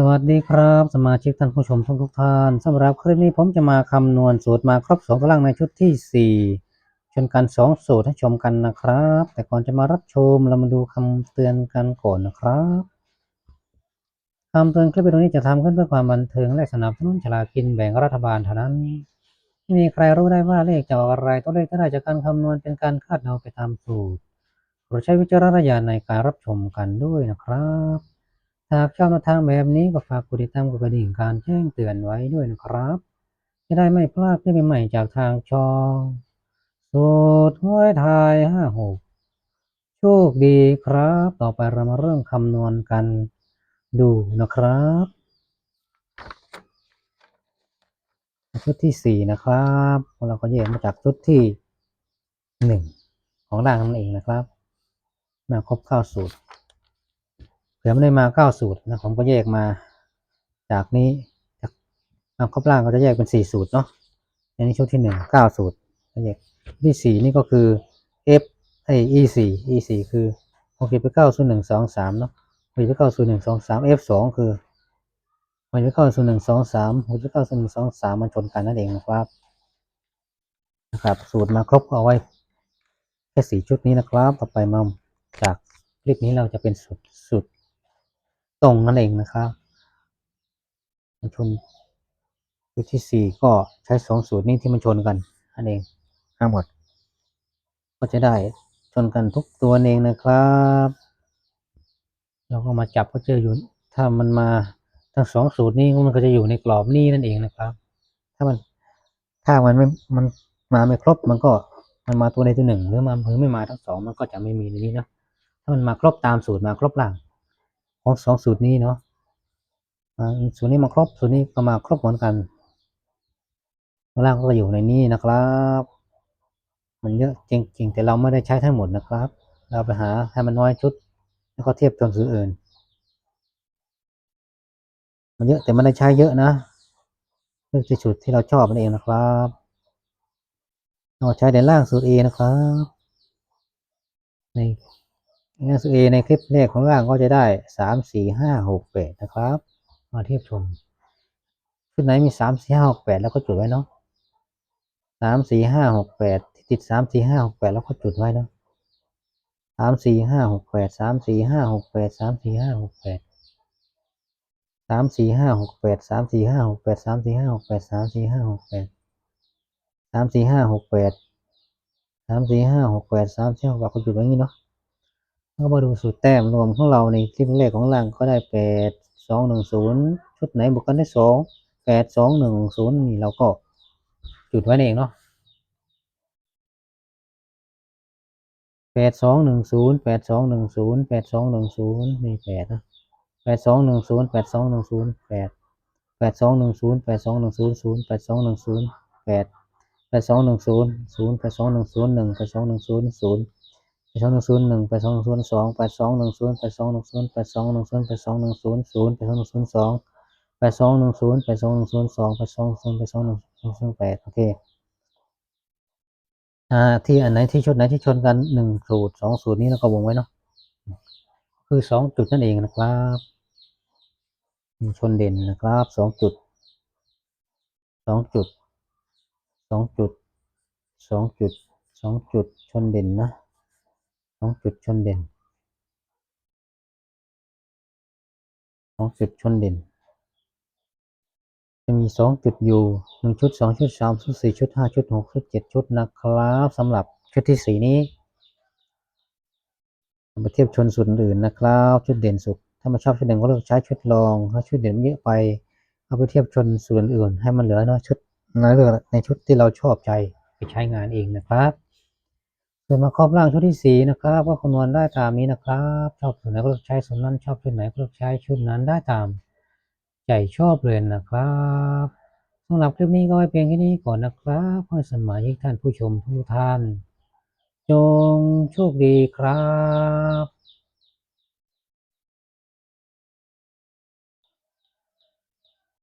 สวัสดีครับ สมาชิกท่านผู้ชมทุกทุกท่านสำหรับคลิปนี้ผมจะมาคำนวณสูตรมาครบสองกำลังในชุดที่ 4 ชนกัน 2 สูตรให้ชมกันนะครับ แต่ก่อนจะมารับชมเรามาดูคำเตือนกันก่อนนะครับคำเตือนคลิปวิดีโอนี้จะทำขึ้นเพื่อความบันเทิงและสนับสนุนฉลากกินแบ่งรัฐบาลเท่านั้นไม่มีใครรู้ได้ว่าเลขจะออกอะไรตัวเลขที่ได้จากการคำนวณเป็นการคาดเดาไปตามสูตรโปรดใช้วิจารณญาณในการรับชมกันด้วยนะครับ หากชอบแนวทางแบบนี้ก็ฝากกดติดตามกดกระดิ่งการแจ้งเตือนไว้ด้วยนะครับ จะได้ไม่พลาดคลิปใหม่ๆจากทางช่องสูตรห้วยไทยห้าหกโชคดีครับ ต่อไปเรามาเริ่มคำนวณกันดูนะครับชุดที่สี่นะครับเราก็แยกมาจากชุดที่หนึ่งของร่างนั่นเองนะครับ มาครบเข้าสูตร เผื่อไม่ได้มาเก้าสูตรนะผมก็แยกมา จากนี้จากมาครบล่างก็จะแยกเป็นสี่สูตรเนาะอันนี้ชุดที่หนึ่งเก้าสูตรแยกที่สี่นี่ก็คือ F ไอ E สี่ E สี่คือหกสิบไปเก้าศูนย์หนึ่งสองสามเนาะหกสิบไปเก้าศูนย์หนึ่งสองสาม F สองคือหกสิบไปเก้าศูนย์หนึ่งสองสามหกสิบไปเก้าศูนย์หนึ่งสองสามมันชนกันนั่นเองนะครับนะครับ สูตรมาครบเอาไว้แค่สี่ชุดนี้นะครับ ต่อไปมาจากคลิปนี้เราจะเป็นสูตรสูตร ตรงนั่นเองนะครับมันชนสูตรที่สี่ก็ใช้สองสูตรนี้ที่มันชนกันนั่นเองทั้งหมด ก็จะได้ชนกันทุกตัวเองนะครับ เราก็มาจับก็เจออยู่ ถ้ามันมาทั้งสองสูตรนี้มันก็จะอยู่ในกรอบนี้นั่นเองนะครับ ถ้ามันถ้ามันไม่มันมาไม่ครบมันก็มันมาตัวใดตัวหนึ่งหรือมาหรือไม่มาทั้งสองมันก็จะไม่มีในนี้นะถ้ามันมาครบตามสูตรมาครบหลัง ของสองสูตรนี้เนาะสูตรนี้มาครบสูตรนี้ก็มาครบเหมือนกันข้างล่างก็อยู่ในนี้นะครับ มันเยอะจริงๆแต่เราไม่ได้ใช้ทั้งหมดนะครับ เราไปหาให้มันน้อยชุด แล้วก็เทียบจนสูตรอื่น มันเยอะแต่ไม่ได้ใช้เยอะนะเลือกที่สูตรที่เราชอบนั่นเองนะครับเราใช้ในล่างสูตร A นะครับ ใน งานสูตร A ในคลิปแรกของล่างก็จะได้สามสี่ห้าหกแปดนะครับ มาเทียบชมชุดไหนมีสามสี่ห้าหกแปดแล้วก็จุดไว้เนาะสามสี่ห้าหกแปดที่ติดสามสี่ห้าหกแปดแล้วก็จุดไว้เนาะสามสี่ห้าหกแปดสามสี่ห้าหกแปดสามสี่ห้าหกแปดสามสี่ห้าหกแปดสามสี่ห้าหกแปดสามสี่ห้าหกแปดสามสี่ห้าหกแปดสามสี่ห้าหกแปดสามสี่ห้าหกแปดสามสี่ห้าหกแปดก็จุดไว้อย่างนี้เนาะ แล้วก็มาดูสูตรแต้มรวมของเราในคลิปแรกของล่างก็ได้แปดสองหนึ่งศูนย์ชุดไหนบวกกันได้สองแปดสองหนึ่งศูนย์นี่เราก็จุดไว้เองเนาะแปดสองหนึ่งศูนย์แปดสองหนึ่งศูนย์แปดสองหนึ่งศูนย์นี่แปดนะแปดสองหนึ่งศูนย์แปดสองหนึ่งศูนย์แปดแปดสองหนึ่งศูนย์แปดสองหนึ่งศูนย์ศูนย์แปดสองหนึ่งศูนย์แปดแปดสองหนึ่งศูนย์ศูนย์แปดสองหนึ่งศูนย์หนึ่งแปดสองหนึ่งศูนย์ศูนย์ สองหนึ่งศูนย์หนึ่งแปดสองหนึ่งศูนย์สองแปดสองหนึ่งศูนย์แปดสองหนึ่งศูนย์แปดสองหนึ่งศูนย์แปดสองหนึ่งศูนย์ศูนย์แปดสองหนึ่งศูนย์สองแปดสองหนึ่งศูนย์แปดสองหนึ่งศูนย์สองแปดสองศูนย์แปดสองหนึ่งศูนย์แปดโอเคอ่าที่อันไหนที่ชุดไหนที่ชนกันหนึ่งสูตรสองสูตรนี้เราก็วงไว้เนาะคือสองจุดนั่นเองนะครับชนเด่นนะครับสองจุดสองจุดสองจุดสองจุดสองจุดชนเด่นนะ สองจุดชนเด่นสองจุดชนเด่น จะมีสองจุดอยู่หนึ่งชุดสองชุดสามชุดสี่ชุดห้าชุดหกชุดเจ็ดชุดนะครับสำหรับชุดที่สี่นี้เอาเทียบชนส่วนอื่นนะครับชุดเด่นสุด ถ้าไม่ชอบชุดเด่นก็เลือกใช้ชุดรองถ้าชุดเด่นเยอะไปเอาไปเทียบชนส่วนอื่นให้มันเหลือเนะชุดในเลือในชุดที่เราชอบใจไปใช้งานเองนะครับ ส่วนมาครอบร่างชุดที่สี่นะครับก็คำนวณได้ตามนี้นะครับชอบส่วนไหนก็เลือกใช้ส่วนนั้นชอบชุดไหนก็เลือกใช้ชุดนั้นได้ตามใจชอบเลยนะครับสำหรับคลิปนี้ก็ไว้เพียงแค่นี้ก่อนนะครับขอให้สมาชิกท่านผู้ชมทุกท่าน จงโชคดีครับ